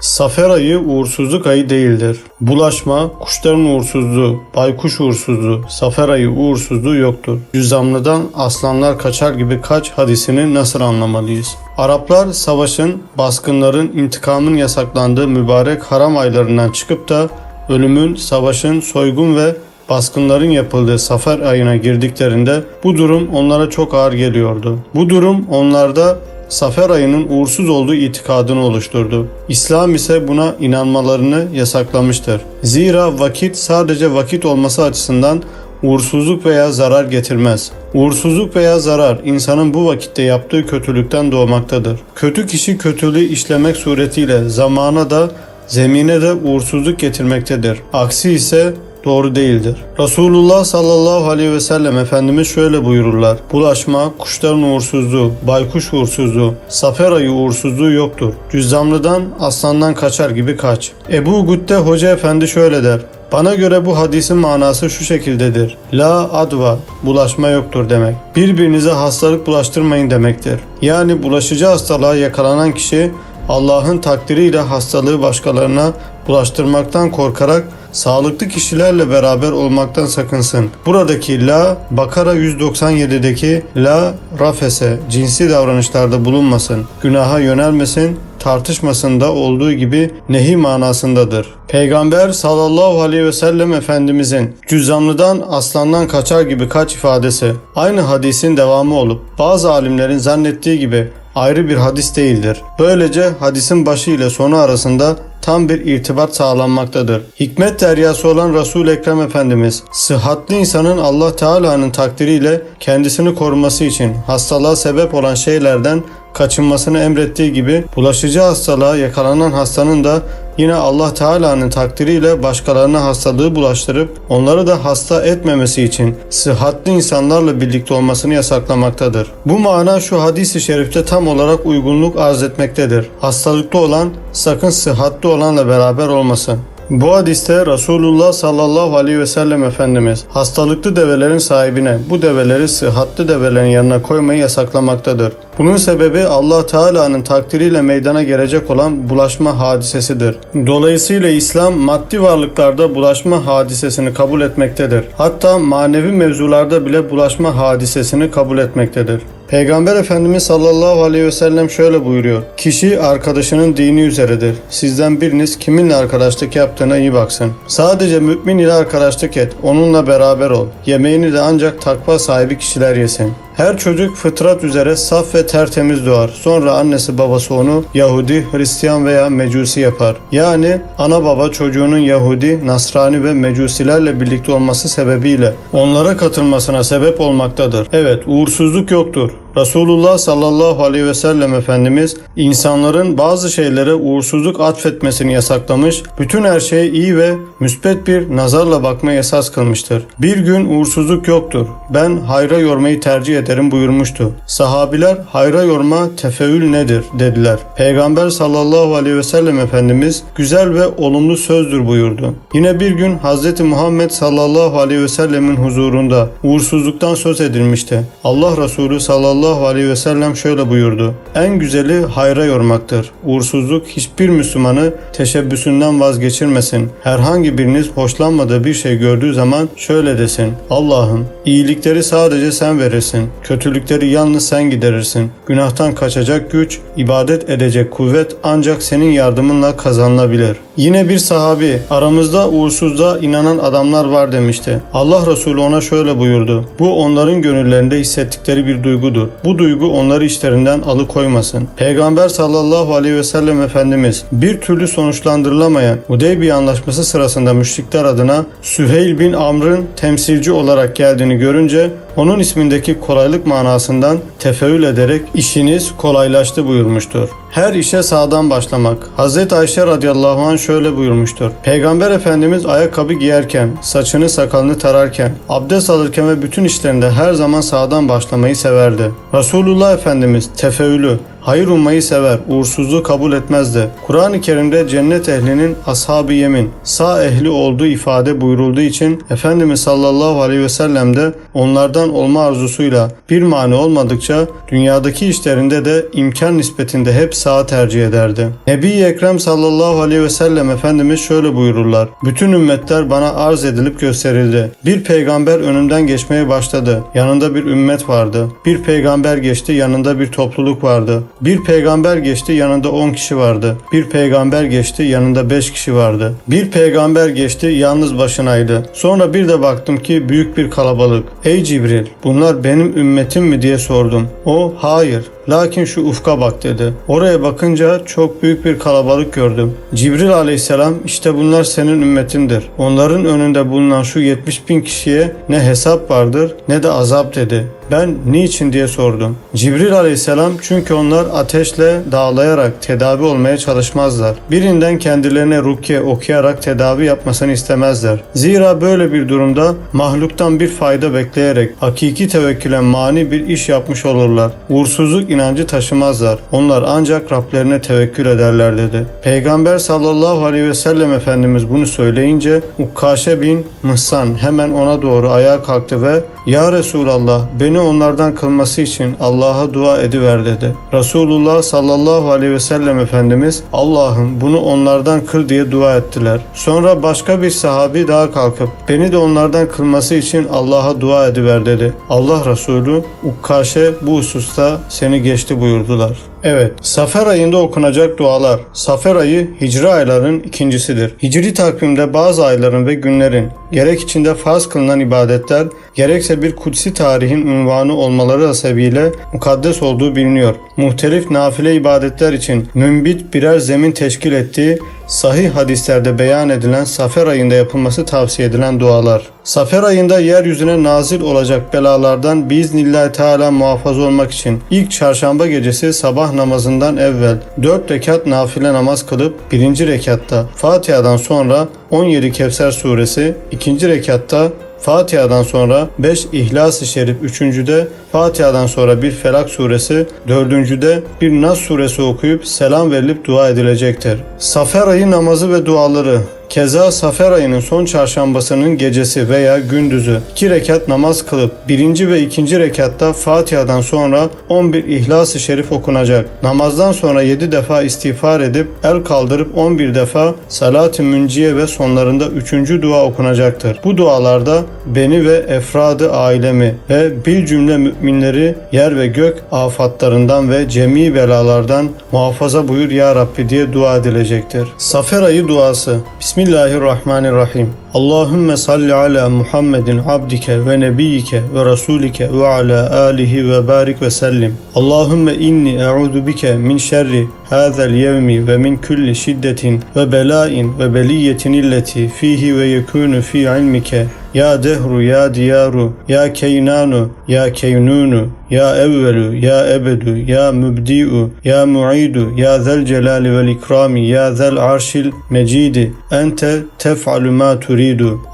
Safer ayı uğursuzluk ayı değildir. Bulaşma, kuşların uğursuzluğu, baykuş uğursuzluğu, safer ayı uğursuzluğu yoktur. Cüzzamlıdan aslanlar kaçar gibi kaç hadisini nasıl anlamalıyız? Araplar savaşın, baskınların, intikamın yasaklandığı mübarek haram aylarından çıkıp da ölümün, savaşın, soygun ve baskınların yapıldığı Safer ayına girdiklerinde bu durum onlara çok ağır geliyordu. Bu durum onlarda Safer ayının uğursuz olduğu itikadını oluşturdu. İslam ise buna inanmalarını yasaklamıştır. Zira vakit sadece vakit olması açısından uğursuzluk veya zarar getirmez. Uğursuzluk veya zarar insanın bu vakitte yaptığı kötülükten doğmaktadır. Kötü kişi kötülüğü işlemek suretiyle zamana da zemine de uğursuzluk getirmektedir. Aksi ise doğru değildir. Resulullah sallallahu aleyhi ve sellem Efendimiz şöyle buyururlar. Bulaşma, kuşların uğursuzluğu, baykuş uğursuzluğu, safer ayı uğursuzluğu yoktur. Cüzzamlıdan aslandan kaçar gibi kaç. Ebu Gütte Hoca Efendi şöyle der. Bana göre bu hadisin manası şu şekildedir. La adva, bulaşma yoktur demek. Birbirinize hastalık bulaştırmayın demektir. Yani bulaşıcı hastalığa yakalanan kişi Allah'ın takdiriyle hastalığı başkalarına bulaştırmaktan korkarak sağlıklı kişilerle beraber olmaktan sakınsın. Buradaki la Bakara 197'deki la rafese cinsi davranışlarda bulunmasın. Günaha yönelmesin, tartışmasında olduğu gibi nehi manasındadır. Peygamber sallallahu aleyhi ve sellem Efendimizin cüzzamlıdan aslandan kaçar gibi kaç ifadesi aynı hadisin devamı olup bazı alimlerin zannettiği gibi ayrı bir hadis değildir. Böylece hadisin başı ile sonu arasında tam bir irtibat sağlanmaktadır. Hikmet deryası olan resul Ekrem Efendimiz, sıhhatli insanın Allah Teala'nın takdiriyle kendisini koruması için hastalığa sebep olan şeylerden kaçınmasını emrettiği gibi bulaşıcı hastalığa yakalanan hastanın da yine Allah Teala'nın takdiriyle başkalarına hastalığı bulaştırıp onları da hasta etmemesi için sıhhatli insanlarla birlikte olmasını yasaklamaktadır. Bu mana şu hadisi şerifte tam olarak uygunluk arz etmektedir. Hastalıklı olan sakın sıhhatli olanla beraber olmasın. Bu hadiste Resulullah sallallahu aleyhi ve sellem Efendimiz hastalıklı develerin sahibine bu develeri sıhhatli develerin yanına koymayı yasaklamaktadır. Bunun sebebi Allah Teala'nın takdiriyle meydana gelecek olan bulaşma hadisesidir. Dolayısıyla İslam maddi varlıklarda bulaşma hadisesini kabul etmektedir. Hatta manevi mevzularda bile bulaşma hadisesini kabul etmektedir. Peygamber Efendimiz sallallahu aleyhi ve sellem şöyle buyuruyor. Kişi arkadaşının dini üzeredir. Sizden biriniz kiminle arkadaşlık yaptığına iyi baksın. Sadece mümin ile arkadaşlık et. Onunla beraber ol. Yemeğini de ancak takva sahibi kişiler yesin. Her çocuk fıtrat üzere saf ve tertemiz doğar. Sonra annesi babası onu Yahudi, Hristiyan veya Mecusi yapar. Yani ana baba çocuğunun Yahudi, Nasrani ve Mecusilerle birlikte olması sebebiyle onlara katılmasına sebep olmaktadır. Evet, uğursuzluk yoktur. Resulullah sallallahu aleyhi ve sellem Efendimiz insanların bazı şeylere uğursuzluk atfetmesini yasaklamış, bütün her şeye iyi ve müspet bir nazarla bakmayı esas kılmıştır. Bir gün uğursuzluk yoktur. Ben hayra yormayı tercih ederim buyurmuştu. Sahabiler hayra yorma tefeül nedir dediler. Peygamber sallallahu aleyhi ve sellem Efendimiz güzel ve olumlu sözdür buyurdu. Yine bir gün Hz. Muhammed sallallahu aleyhi ve sellemin huzurunda uğursuzluktan söz edilmişti. Allah Resulü sallallahu aleyhi ve sellem şöyle buyurdu. En güzeli hayra yormaktır. Uğursuzluk hiçbir Müslümanı teşebbüsünden vazgeçirmesin. Herhangi biriniz hoşlanmadığı bir şey gördüğü zaman şöyle desin. Allah'ım iyilikleri sadece sen verirsin. Kötülükleri yalnız sen giderirsin. Günahtan kaçacak güç, ibadet edecek kuvvet ancak senin yardımınla kazanılabilir. Yine bir sahabi aramızda uğursuzluğa inanan adamlar var demişti. Allah Resulü ona şöyle buyurdu. Bu onların gönüllerinde hissettikleri bir duygudur. Bu duygu onları işlerinden alıkoymasın. Peygamber sallallahu aleyhi ve sellem Efendimiz bir türlü sonuçlandırılamayan Hudeybiye anlaşması sırasında müşrikler adına Süheyl bin Amr'ın temsilci olarak geldiğini görünce onun ismindeki kolaylık manasından tefeül ederek işiniz kolaylaştı buyurmuştur. Her işe sağdan başlamak. Hz. Ayşe radıyallahu anh şöyle buyurmuştur. Peygamber Efendimiz ayakkabı giyerken, saçını sakalını tararken, abdest alırken ve bütün işlerinde her zaman sağdan başlamayı severdi. Resulullah Efendimiz tefeülü, Hayır ummayı sever, uğursuzluğu kabul etmezdi. Kur'an-ı Kerim'de cennet ehlinin ashab-ı yemin, sağ ehli olduğu ifade buyurulduğu için Efendimiz sallallahu aleyhi ve sellem de onlardan olma arzusuyla bir mani olmadıkça dünyadaki işlerinde de imkan nispetinde hep sağ tercih ederdi. Nebi-i Ekrem sallallahu aleyhi ve sellem Efendimiz şöyle buyururlar. Bütün ümmetler bana arz edilip gösterildi. Bir peygamber önümden geçmeye başladı. Yanında bir ümmet vardı. Bir peygamber geçti yanında bir topluluk vardı. Bir peygamber geçti yanında 10 kişi vardı. Bir peygamber geçti yanında 5 kişi vardı. Bir peygamber geçti yalnız başınaydı. Sonra bir de baktım ki büyük bir kalabalık. Ey Cibril bunlar benim ümmetim mi diye sordum. O hayır Lakin şu ufka bak dedi. Oraya bakınca çok büyük bir kalabalık gördüm. Cibril aleyhisselam işte bunlar senin ümmetindir. Onların önünde bulunan şu 70 bin kişiye ne hesap vardır ne de azap dedi. Ben niçin diye sordum. Cibril aleyhisselam çünkü onlar ateşle dağlayarak tedavi olmaya çalışmazlar. Birinden kendilerine rukiye okuyarak tedavi yapmasını istemezler. Zira böyle bir durumda mahluktan bir fayda bekleyerek hakiki tevekküle mani bir iş yapmış olurlar. Uğursuzluk inancı taşımazlar. Onlar ancak Rablerine tevekkül ederler dedi. Peygamber sallallahu aleyhi ve sellem Efendimiz bunu söyleyince Ukkaşe bin Mıhsan hemen ona doğru ayağa kalktı ve Ya Resulallah beni onlardan kılması için Allah'a dua ediver dedi. Resulullah sallallahu aleyhi ve sellem Efendimiz Allah'ım bunu onlardan kıl diye dua ettiler. Sonra başka bir sahabi daha kalkıp beni de onlardan kılması için Allah'a dua ediver dedi. Allah Resulü Ukkaşe bu hususta seni geçti buyurdular. Evet, Safer ayında okunacak dualar. Safer ayı hicri ayların ikincisidir. Hicri takvimde bazı ayların ve günlerin gerek içinde farz kılınan ibadetler, gerekse bir kutsi tarihin unvanı olmaları hasebiyle mukaddes olduğu biliniyor. Muhtelif nafile ibadetler için mümbit birer zemin teşkil ettiği sahih hadislerde beyan edilen Safer ayında yapılması tavsiye edilen dualar. Safer ayında yeryüzüne nazil olacak belalardan biiznillahü teala muhafaza olmak için ilk çarşamba gecesi sabah namazından evvel 4 rekat nafile namaz kılıp birinci rekatta Fatiha'dan sonra 17 Kevser suresi, ikinci rekatta Fatiha'dan sonra 5 İhlas-ı Şerif, üçüncüde Fatiha'dan sonra bir Felak suresi, dördüncüde bir Nas suresi okuyup selam verilip dua edilecektir. Safer ayı namazı ve duaları Keza Safer ayının son çarşambasının gecesi veya gündüzü iki rekat namaz kılıp birinci ve ikinci rekatta Fatiha'dan sonra 11 İhlas-ı Şerif okunacak. Namazdan sonra 7 defa istiğfar edip el kaldırıp 11 defa Salat-ı Münciye ve sonlarında 3. dua okunacaktır. Bu dualarda beni ve efradı ailemi ve bil cümle müminleri yer ve gök afatlarından ve cemi belalardan muhafaza buyur ya Rabbi diye dua edilecektir. Safer ayı duası Bismillahirrahmanirrahim. Allahümme salli ala Muhammedin abdike ve nebiyike ve rasulike ve ala alihi ve barik ve sellim. Allahümme inni e'udu bike min şerri hâzel yevmi ve min kulli şiddetin ve belain ve beliyetin illeti fihi ve yekûnü fi ilmike. Ya dehru ya diyaru ya keynanu ya keynunu ya evvelu ya ebedu ya mübdi'u ya mu'idu ya zel celali vel ikrami ya zel arşil mecidi. Ente tef'alu ma turidu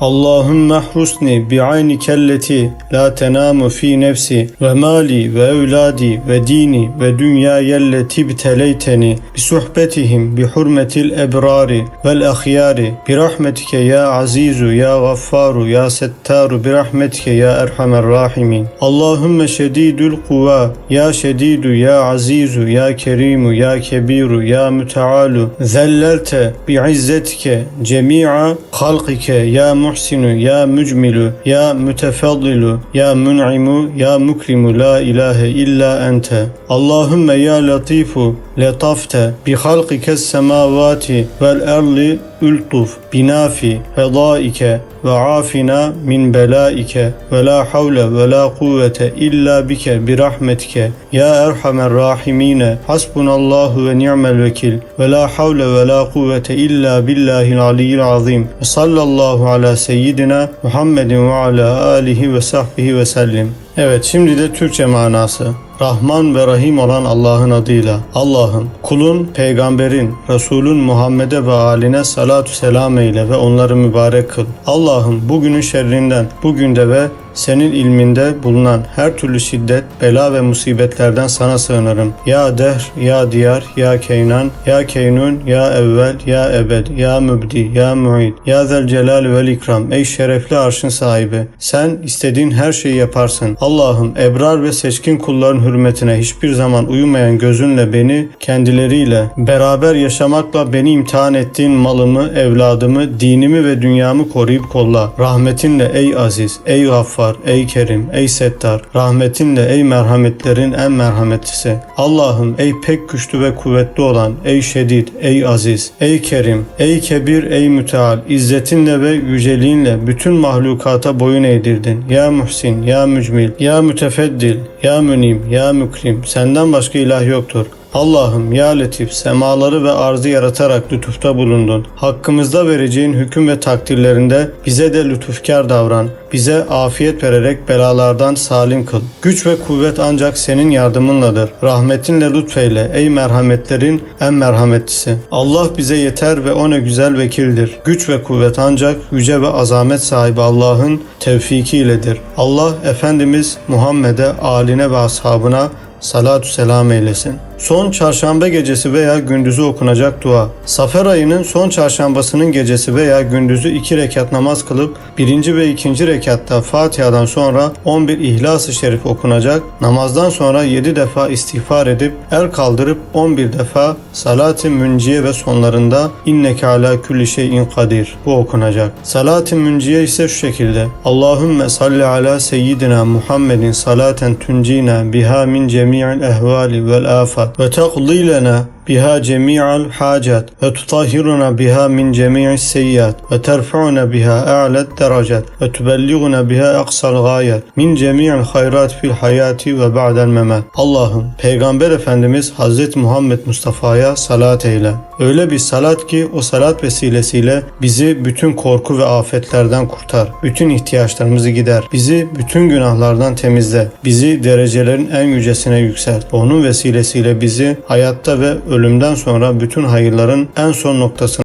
Allahümme hrusni bi'ayni kelleti la tenamu fi nefsi ve mali ve evladi ve dini ve dünya yelleti biteleyteni bi suhbetihim bi hurmetil ebrari vel ahyari bi rahmetike ya azizu ya gaffaru ya settaru bi rahmetike ya erhamer rahimin. Allahümme şedidül kuva ya şedidu ya azizu ya kerimu ya muhsinu ya mücmilu ya mütefaddilu ya mün'imu ya mukrimu la ilahe illa ente Allahümme ya latifu letafte bi halkike semavati vel erli ültuf binafi fedaike ve afina min belaike ve la havle ve la kuvvete illa bike bi rahmetike ya erhamer rahimine hasbunallahu ve ni'mel vekil ve la havle ve la kuvvete illa billahil aliyyil azim ve sallallahu ala seyyidina Muhammedin ve ala alihi ve sahbihi ve sellim. Evet şimdi de Türkçe manası. Rahman ve Rahim olan Allah'ın adıyla. Allah'ım kulun, peygamberin, Resulün Muhammed'e ve aline salatu selam eyle ve onları mübarek kıl. Allah'ım bugünün şerrinden, bugünde ve senin ilminde bulunan her türlü şiddet, bela ve musibetlerden sana sığınırım. Ya dehr, ya diyar, ya keynan, ya keynun, ya evvel, ya ebed, ya mübdi, ya muid, ya zel celal vel ikram. Ey şerefli arşın sahibi. Sen istediğin her şeyi yaparsın. Allah'ım ebrar ve seçkin kulların hürmetine hiçbir zaman uyumayan gözünle beni kendileriyle beraber yaşamakla beni imtihan ettiğin malımı, evladımı, dinimi ve dünyamı koruyup kolla. Rahmetinle ey aziz, ey gaffar, ey kerim, ey settar. Rahmetinle ey merhametlerin en merhametlisi. Allah'ım ey pek güçlü ve kuvvetli olan, ey şedid, ey aziz, ey kerim, ey kebir, ey müteal. İzzetinle ve yüceliğinle bütün mahlukata boyun eğdirdin. Ya Muhsin, ya Mücmil, ya Mütefeddil, ya Münim, ya Mükrim. Senden başka ilah yoktur. Allah'ım ya Latif semaları ve arzı yaratarak lütufta bulundun. Hakkımızda vereceğin hüküm ve takdirlerinde bize de lütufkar davran. Bize afiyet vererek belalardan salim kıl. Güç ve kuvvet ancak senin yardımınladır. Rahmetinle lütfeyle ey merhametlerin en merhametlisi. Allah bize yeter ve o ne güzel vekildir. Güç ve kuvvet ancak yüce ve azamet sahibi Allah'ın tevfiki iledir. Allah Efendimiz Muhammed'e, aline ve ashabına salatü selam eylesin. Son çarşamba gecesi veya gündüzü okunacak dua. Safer ayının son çarşambasının gecesi veya gündüzü iki rekat namaz kılıp birinci ve ikinci rekatta Fatiha'dan sonra 11 İhlas-ı Şerif okunacak. Namazdan sonra 7 defa istiğfar edip el kaldırıp 11 defa salat-ı münciye ve sonlarında inneke ala külli şeyin kadir bu okunacak. Salat-ı münciye ise şu şekilde. Allahümme salli ala seyyidina Muhammedin salaten tuncina biha min cemi'il ehvali vel afat ve teklilene بها جميع الحاجات وتطهرنا بها من جميع السيئات وترفعنا بها أعلى الدرجات وتبلغنا بها أقصى الغايات من جميع الخيرات في الحياة وبعد الممات Allah'ım Peygamber Efendimiz Hazreti Muhammed Mustafa'ya salat eyle. Öyle bir salat ki o salat vesilesiyle bizi bütün korku ve afetlerden kurtar. Bütün ihtiyaçlarımızı gider. Bizi bütün günahlardan temizle. Bizi derecelerin en yücesine yükselt. Onun vesilesiyle bizi hayatta ve ölümden sonra bütün hayırların en son noktasına